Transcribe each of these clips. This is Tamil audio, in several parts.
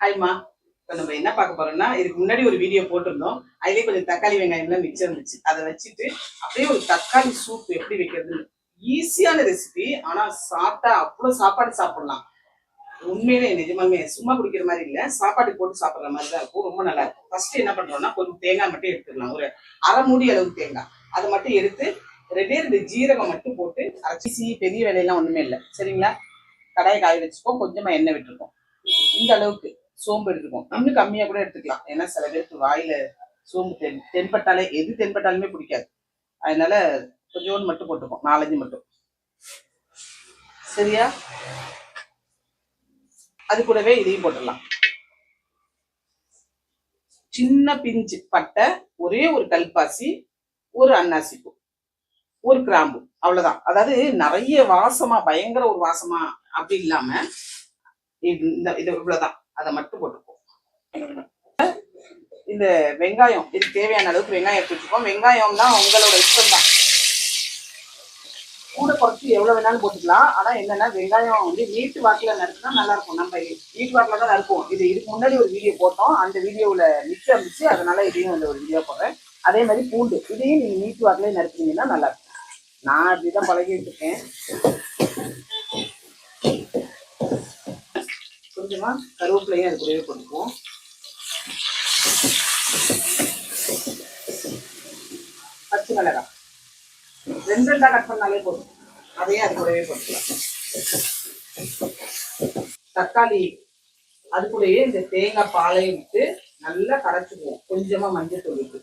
ஹாய்மா இப்போ நம்ம என்ன பார்க்க போறோம்னா இதுக்கு முன்னாடி ஒரு வீடியோ போட்டிருந்தோம். அதுலேயே கொஞ்சம் தக்காளி வெங்காயம்லாம் மிச்சம் இருந்துச்சு. அதை வச்சுட்டு அப்படியே ஒரு தக்காளி சூப் எப்படி வைக்கிறதுன்னு. ஈஸியான ரெசிபி ஆனால் சாப்பிட்டா அவ்வளோ சாப்பாடு சாப்பிடலாம். உண்மையிலே நிஜமாமே சும்மா குடிக்கிற மாதிரி இல்லை. சாப்பாடு போட்டு சாப்பிட்ற மாதிரி தான் இருக்கும். ரொம்ப நல்லா இருக்கும். ஃபர்ஸ்ட் என்ன பண்றோம்னா கொஞ்சம் தேங்காய் மட்டும் எடுத்துக்கலாம். ஒரு அரை மூடி அளவு தேங்காய். அதை மட்டும் எடுத்து ரெண்டே ரெண்டு ஜீரகம் மட்டும் போட்டு அரைச்சி. பெரிய வேலையெல்லாம் ஒன்றுமே இல்லை. சரிங்களா? கடாயை காய வச்சுப்போம் கொஞ்சமாக எண்ணெய் விட்டுருக்கோம். இந்த அளவுக்கு. சோம்பு எடுத்துக்கும் இன்னும் கம்மியா கூட எடுத்துக்கலாம். ஏன்னா சில பேருக்கு வாயில சோம்பு தென் தென்பட்டாலே எது தென்பட்டாலுமே பிடிக்காது. அதனால கொஞ்சோண்டு மட்டும் போட்டுப்போம். நாலஞ்சு மட்டும். சரியா? அது கூடவே இதையும் போட்டுடலாம். சின்ன பிஞ்சு பட்டை ஒரே ஒரு கல்பாசி ஒரு அன்னாசி பூ ஒரு கிராம்பு. அவ்வளவுதான். அதாவது நிறைய வாசமா பயங்கர ஒரு வாசமா அப்படி இல்லாம இது இந்த இது இவ்வளவுதான். அதை மட்டும் போட்டுப்போம் இந்த வெங்காயம் இதுக்கு தேவையான அளவுக்கு வெங்காயம் எடுத்து வச்சுப்போம். வெங்காயம் தான் உங்களோட இஷ்டம் தான் கூட குறைச்சி எவ்வளவு வேணாலும் போட்டுக்கலாம். ஆனா என்னன்னா வெங்காயம் வந்து வீட்டு வாக்கில் நறுக்குனா நல்லா இருக்கும் நம்ம வீட்டு வாக்கில் தான் நறுக்குவோம். இது இதுக்கு முன்னாடி ஒரு வீடியோ போட்டோம். அந்த வீடியோவில் மிச்சம் இருந்துச்சு. அதனால இதையும் இந்த ஒரு வீடியோ போடுறேன். அதே மாதிரி பூண்டு. இதையும் நீங்க வீட்டு வாக்கிலே நறுக்குனீங்கன்னா நல்லா இருக்கும். நான் அப்படிதான் பழகிட்டு இருக்கேன். கொஞ்சமா கருவேப்பிலையும் அது கூடவே போட்டுக்குவோம். பச்சை மிளகாய். ரெண்டு ரெண்டா கட் பண்ணாலே போதும். அதையும் அது கூடவே போட்டுக்கலாம். தக்காளி அது கூடயே இந்த தேங்காய் பாலையும் விட்டு நல்லா கரைச்சிக்குவோம். கொஞ்சமா மஞ்சள் தூள் விட்டு.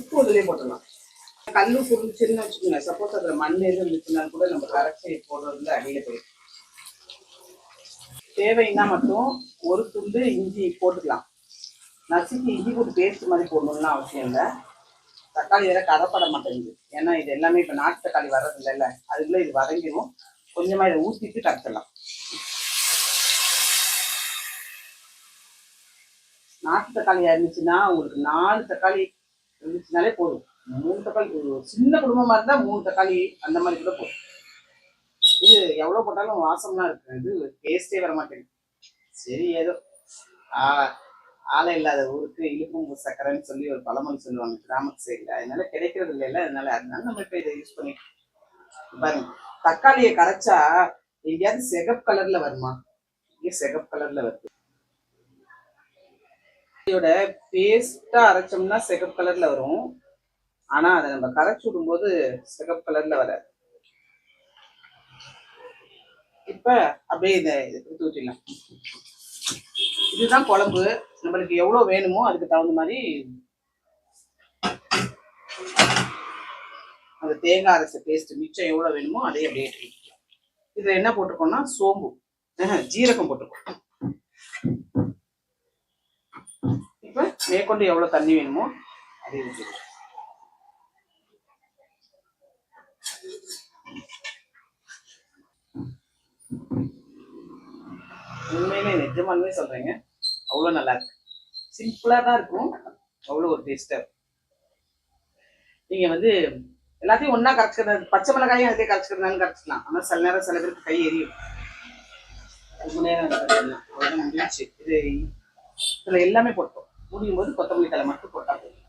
உப்பு போட்டுடலாம் கல்லு குடிச்சுன்னு வச்சுக்கோங்க. சப்போஸ் அதுல மண் எதுவும் இருந்துச்சுன்னா கூட நம்ம கரைச்சி போடுறதுல அடியில போயிடும். தேவைன்னா மட்டும் ஒரு துண்டு இஞ்சி போட்டுக்கலாம். நசுக்கு இஞ்சி போட்டு பேஸ்ட் மாதிரி போடணும்னு அவசியம் இல்லை. தக்காளி வேற கதப்பட மாட்டேங்குது. ஏன்னா இது எல்லாமே இப்போ நாட்டு தக்காளி வர்றது இல்லைல்ல அதுக்குள்ள இது வதங்கிடும் கொஞ்சமாக இதை ஊற்றிட்டு கரைச்சிடலாம். நாட்டு தக்காளியாக இருந்துச்சுன்னா உங்களுக்கு நாலு தக்காளி இருந்துச்சுனாலே போதும். மூணு தக்காளி ஒரு சின்ன குடும்பமா இருந்தா மூணு தக்காளி அந்த மாதிரி கூட போதும். இது எவ்வளவு போட்டாலும் வாசம்லாம் இருக்கு இது டேஸ்டே வர மாட்டேங்குது சரி ஏதோ ஆ ஆளை இல்லாத ஊருக்கு இழுப்பும் சக்கரைன்னு சொல்லி ஒரு பழமொழி சொல்லுவாங்க கிராமத்து சைடில் அதனால கிடைக்கிறது இல்லைல்ல அதனால அதனால நம்ம இப்போ இதை யூஸ் பண்ணி பாருங்க தக்காளியை கரைச்சா எங்கேயாவது சிகப்பு கலர்ல வருமா? இங்கே சிகப்பு கலர்ல வருது. இதோட பேஸ்டா அரைச்சோம்னா சிகப்பு கலர்ல வரும். ஆனா அதை நம்ம கரைச்சி விடும்போது சிகப்பு கலர்ல வராது. இப்ப அப்படியே இதை எடுத்து ஊற்றிடலாம் இதுதான் குழம்பு. நம்மளுக்கு எவ்வளவு வேணுமோ அதுக்கு தகுந்த மாதிரி அந்த தேங்காய் அரைச்ச பேஸ்ட் மிச்சம் எவ்வளவு வேணுமோ அதே அப்படியே எடுத்துக்கலாம். இதுல என்ன போட்டிருக்கோம்னா சோம்பு. ஜீரகம் போட்டிருக்கோம். இப்ப மேற்கொண்டு எவ்வளவு தண்ணி வேணுமோ அதே ஊற்றிக்கலாம் உண்மையிலே நிஜமாலுமே சொல்றேங்க அவ்வளோ நல்லா இருக்கு. சிம்பிளா தான் இருக்கும் அவ்வளோ ஒரு டேஸ்டா இருக்கும். நீங்க வந்து எல்லாத்தையும் ஒன்னா கரைச்சிக்கிறது பச்சை மிளகாயும் அதே கரைச்சிக்கிறதுனாலும் கரைச்சிக்கலாம். ஆனா சில நேரம் சில பேருக்கு கை எரியும். ரொம்ப நேரம் முடிஞ்சு இது இதுல எல்லாமே போட்டோம். முடியும் போது கொத்தமல்லி தலை மட்டும் போட்டா போதும்.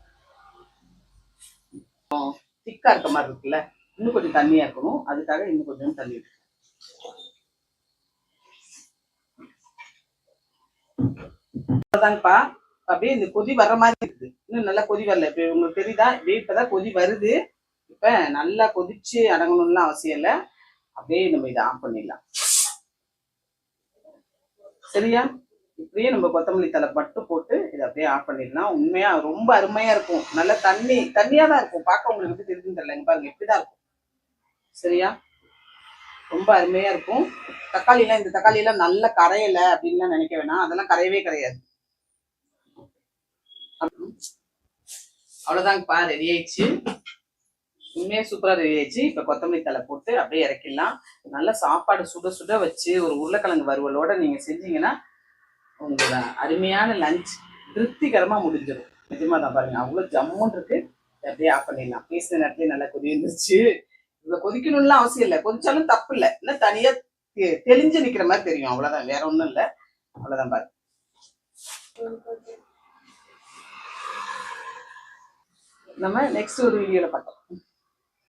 திக்கா இருக்க மாதிரி இருக்குல்ல? இன்னும் கொஞ்சம் தண்ணியா இருக்கணும். அதுக்காக இன்னும் கொஞ்சம் தண்ணி அவ்வளோதாங்கப்பா அப்படியே இந்த கொதி வர்ற மாதிரி இருக்குது. இன்னும் நல்லா கொதி வரல. இப்ப உங்களுக்கு தெரியுதா? இப்படியே இப்பதான் கொதி வருது. இப்ப நல்லா கொதிச்சு அடங்கணும்லாம் அவசியம் இல்லை. அப்படியே நம்ம இதை ஆஃப் பண்ணிடலாம். சரியா? இப்படியே நம்ம கொத்தமல்லி தலை மட்டும் போட்டு இதை அப்படியே ஆஃப் பண்ணிடலாம். உண்மையா ரொம்ப அருமையா இருக்கும். நல்லா தண்ணி தண்ணியா தான் இருக்கும். பார்க்க உங்களுக்கு எப்படி தெரியுதுன்னு தெரியல பாருங்க இப்படிதான் இருக்கும். சரியா? ரொம்ப அருமையா இருக்கும். தக்காளி எல்லாம் இந்த தக்காளி எல்லாம் நல்ல கரையல அப்படின்லாம் நினைக்க வேணாம். அதெல்லாம் கரையவே கரையாது. அவ்வளோதாங்கப்பா ரெடி ஆயிடுச்சு. உண்மையா சூப்பரா ரெடி ஆயிடுச்சு. இப்ப கொத்தமல்லி தலை போட்டு அப்படியே இறக்கிடலாம். நல்ல சாப்பாடு சுட சுட வச்சு ஒரு உருளைக்கிழங்கு வறுவலோட நீங்க செஞ்சீங்கன்னா உங்களோட அருமையான லஞ்ச் திருப்திகரமா முடிஞ்சிடும். நிஜமா தான் பாருங்க. அவ்வளவு ஜம்முன்னு இருக்கு. அப்படியே ஆஃப் பண்ணிடலாம். பேசின நேரத்துலயே நல்லா கொதி வந்துருச்சு இதை கொதிக்கணும்லாம் அவசியம் இல்லை. கொதிச்சாலும் தப்பு இல்லை. இன்னும் தனியா தெ- தெளிஞ்சு நிக்கிற மாதிரி தெரியும். அவ்வளவுதான். வேற ஒண்ணும் இல்லை. அவ்வளவுதான் பாரு. நம்ம நெக்ஸ்ட் ஒரு வீடியோல பார்த்தோம்